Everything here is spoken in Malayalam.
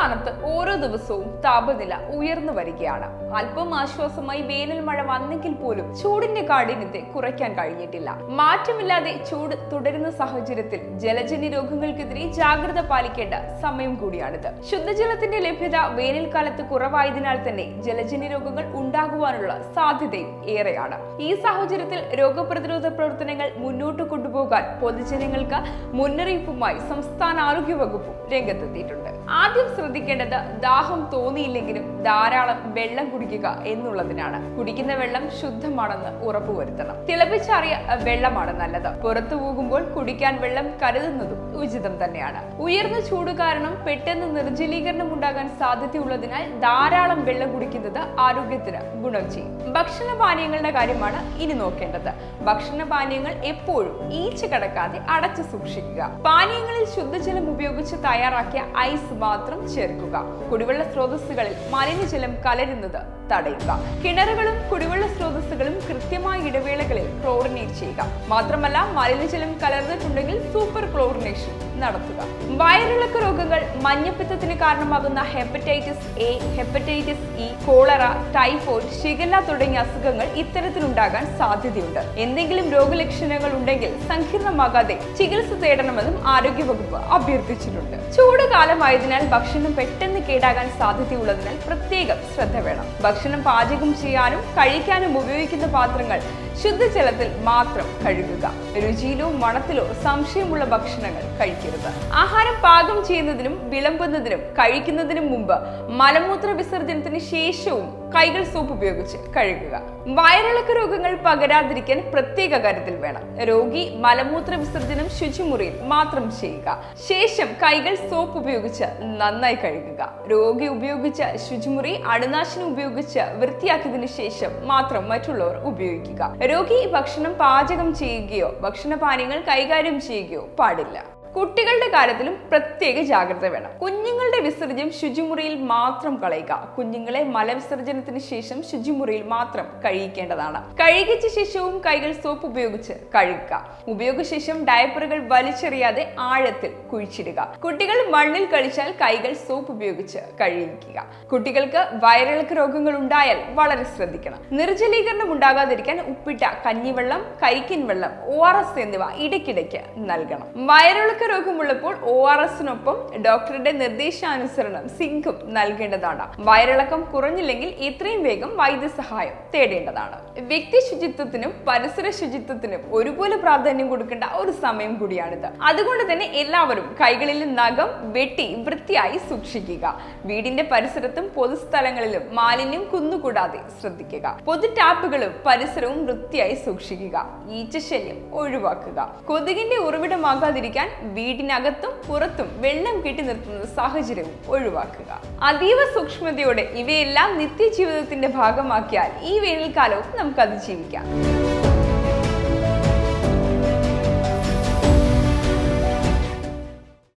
സംസ്ഥാനത്ത് ഓരോ ദിവസവും താപനില ഉയർന്നു വരികയാണ്. അല്പം ആശ്വാസമായി വേനൽ മഴ വന്നെങ്കിൽ പോലും ചൂടിന്റെ കാഠിന്യത്തെ കുറയ്ക്കാൻ കഴിഞ്ഞിട്ടില്ല. മാറ്റമില്ലാതെ ചൂട് തുടരുന്ന സാഹചര്യത്തിൽ ജലജന്യ രോഗങ്ങൾക്കെതിരെ ജാഗ്രത പാലിക്കേണ്ട സമയം കൂടിയാണിത്. ശുദ്ധജലത്തിന്റെ ലഭ്യത വേനൽക്കാലത്ത് കുറവായതിനാൽ തന്നെ ജലജന്യ രോഗങ്ങൾ ഉണ്ടാകുവാനുള്ള സാധ്യതയും ഏറെയാണ്. ഈ സാഹചര്യത്തിൽ രോഗപ്രതിരോധ പ്രവർത്തനങ്ങൾ മുന്നോട്ട് കൊണ്ടുപോകാൻ പൊതുജനങ്ങൾക്ക് മുന്നറിയിപ്പുമായി സംസ്ഥാന ആരോഗ്യ വകുപ്പും രംഗത്തെത്തിയിട്ടുണ്ട്. ആദ്യം ശ്രദ്ധിക്കേണ്ടത് ദാഹം തോന്നിയില്ലെങ്കിലും ധാരാളം വെള്ളം കുടിക്കുക എന്നുള്ളതിനാണ്. കുടിക്കുന്ന വെള്ളം ശുദ്ധമാണെന്ന് ഉറപ്പുവരുത്തണം. തിളപ്പിച്ചാറിയ വെള്ളമാണ് നല്ലത്. പുറത്തു പോകുമ്പോൾ കുടിക്കാൻ വെള്ളം കരുതുന്നതും ഉചിതം തന്നെയാണ്. ഉയർന്ന ചൂട് കാരണം പെട്ടെന്ന് നിർജലീകരണം ഉണ്ടാകാൻ സാധ്യതയുള്ളതിനാൽ ധാരാളം വെള്ളം കുടിക്കുന്നത് ആരോഗ്യത്തിന് ഗുണം ചെയ്യും. ഭക്ഷണ പാനീയങ്ങളുടെ കാര്യമാണ് ഇനി നോക്കേണ്ടത്. ഭക്ഷണ പാനീയങ്ങൾ എപ്പോഴും ഈച്ച കടക്കാതെ അടച്ചു സൂക്ഷിക്കുക. പാനീയങ്ങളിൽ ശുദ്ധജലം ഉപയോഗിച്ച് തയ്യാറാക്കിയ ഐസ് മാത്രം ചേർക്കുക. കുടിവെള്ള സ്രോതസ്സുകളിൽ മലിനജലം കലരുന്നത് തടയുക. കിണറുകളും കുടിവെള്ള സ്രോതസ്സുകളും കൃത്യമായ ഇടവേളകളിൽ ക്ലോറിനേറ്റ് ചെയ്യുക. മാത്രമല്ല മലിനജലം കലർന്നിട്ടുണ്ടെങ്കിൽ സൂപ്പർ ക്ലോറിനേഷൻ നടത്തുക. വയറിളക്ക രോഗങ്ങൾ മഞ്ഞപ്പിത്തത്തിന് കാരണമാകുന്ന hepatitis A hepatitis E cholera typhoid shigella തുടങ്ങിയ അസുഖങ്ങൾ ഇത്തരത്തിലുണ്ടാകാൻ സാധ്യതയുണ്ട്. എന്തെങ്കിലും രോഗലക്ഷണങ്ങൾ ഉണ്ടെങ്കിൽ സങ്കീർണമാകാതെ ചികിത്സ തേടണമെന്നും ആരോഗ്യവകുപ്പ് അഭ്യർത്ഥിച്ചിട്ടുണ്ട്. ചൂട് കാലമായതിനാൽ ഭക്ഷണം പെട്ടെന്ന് കേടാകാൻ സാധ്യതയുള്ളതിനാൽ പ്രത്യേകം ശ്രദ്ധ വേണം. ഭക്ഷണം പാചകം ചെയ്യാനും കഴിക്കാനും ഉപയോഗിക്കുന്ന പാത്രങ്ങൾ ശുദ്ധജലത്തിൽ മാത്രം കഴുകുക. രുചിയിലോ മണത്തിലോ സംശയമുള്ള ഭക്ഷണങ്ങൾ കഴിക്കരുത് ആഹാരം പാകം ചെയ്യുന്നതിനും വിളമ്പുന്നതിനും കഴിക്കുന്നതിനും മുമ്പ് മലമൂത്ര വിസർജനത്തിന് ശേഷവും കൈകൾ സോപ്പ് ഉപയോഗിച്ച് കഴുകുക. വയറിളക്ക രോഗങ്ങൾ പകരാതിരിക്കാൻ പ്രത്യേക കാര്യത്തിൽ വേണം. രോഗി മലമൂത്ര വിസർജനം ശുചിമുറിയിൽ മാത്രം ചെയ്യുക. ശേഷം കൈകൾ സോപ്പ് ഉപയോഗിച്ച് നന്നായി കഴുകുക. രോഗി ഉപയോഗിച്ച ശുചിമുറി അണുനാശിനി ഉപയോഗിച്ച് വൃത്തിയാക്കിയതിനു ശേഷം മാത്രം മറ്റുള്ളവർ ഉപയോഗിക്കുക. രോഗി ഭക്ഷണം പാചകം ചെയ്യുകയോ ഭക്ഷണപാനീയങ്ങൾ കൈകാര്യം ചെയ്യുകയോ പാടില്ല. കുട്ടികളുടെ കാര്യത്തിലും പ്രത്യേക ജാഗ്രത വേണം. കുഞ്ഞുങ്ങളുടെ വിസർജ്യം ശുചിമുറിയിൽ മാത്രം കളയുക. കുഞ്ഞുങ്ങളെ മലവിസർജനത്തിന് ശേഷം ശുചിമുറിയിൽ മാത്രം കഴിയിക്കേണ്ടതാണ് കഴുകിച്ച ശേഷവും കൈകൾ സോപ്പ് ഉപയോഗിച്ച് കഴുകുക. ഉപയോഗശേഷം ഡയപ്പറുകൾ വലിച്ചെറിയാതെ ആഴത്തിൽ കുഴിച്ചിടുക. കുട്ടികൾ മണ്ണിൽ കളിച്ചാൽ കൈകൾ സോപ്പ് ഉപയോഗിച്ച് കഴുകിക്കുക. കുട്ടികൾക്ക് വയറിളക്ക് രോഗങ്ങൾ ഉണ്ടായാൽ വളരെ ശ്രദ്ധിക്കണം. നിർജലീകരണം ഉണ്ടാകാതിരിക്കാൻ ഉപ്പിട്ട കഞ്ഞിവെള്ളം കൈക്കിൻ വെള്ളം ഒ എന്നിവ ഇടയ്ക്കിടയ്ക്ക് നൽകണം. വയറിളക്ക രോഗമുള്ളപ്പോൾ ഒ ആർ എസിനൊപ്പം ഡോക്ടറുടെ നിർദ്ദേശാനുസരണം സിങ്കും നൽകേണ്ടതാണ്. വയറിളക്കം കുറഞ്ഞില്ലെങ്കിൽ എത്രയും വേഗം വൈദ്യസഹായം തേടേണ്ടതാണ്. വ്യക്തി ശുചിത്വത്തിനും പരിസര ശുചിത്വത്തിനും ഒരുപോലെ പ്രാധാന്യം കൊടുക്കേണ്ട ഒരു സമയം കൂടിയാണിത്. അതുകൊണ്ട് തന്നെ എല്ലാവരും കൈകളിൽ നഖം വെട്ടി വൃത്തിയായി സൂക്ഷിക്കുക. വീടിന്റെ പരിസരത്തും പൊതുസ്ഥലങ്ങളിലും മാലിന്യം കുന്നുകൂടാതെ ശ്രദ്ധിക്കുക. പൊതു ടാപ്പുകളും പരിസരവും വൃത്തിയായി സൂക്ഷിക്കുക. ഈച്ചശല്യം ഒഴിവാക്കുക. കൊതുകിന്റെ ഉറവിടമാകാതിരിക്കാൻ വീടിനകത്തും പുറത്തും വെള്ളം കെട്ടി നിർത്തുന്ന സാഹചര്യവും ഒഴിവാക്കുക. അതീവ സൂക്ഷ്മതയോടെ ഇവയെല്ലാം നിത്യജീവിതത്തിന്റെ ഭാഗമാക്കിയാൽ ഈ വേനൽക്കാലവും നമുക്ക് അതിജീവിക്കാം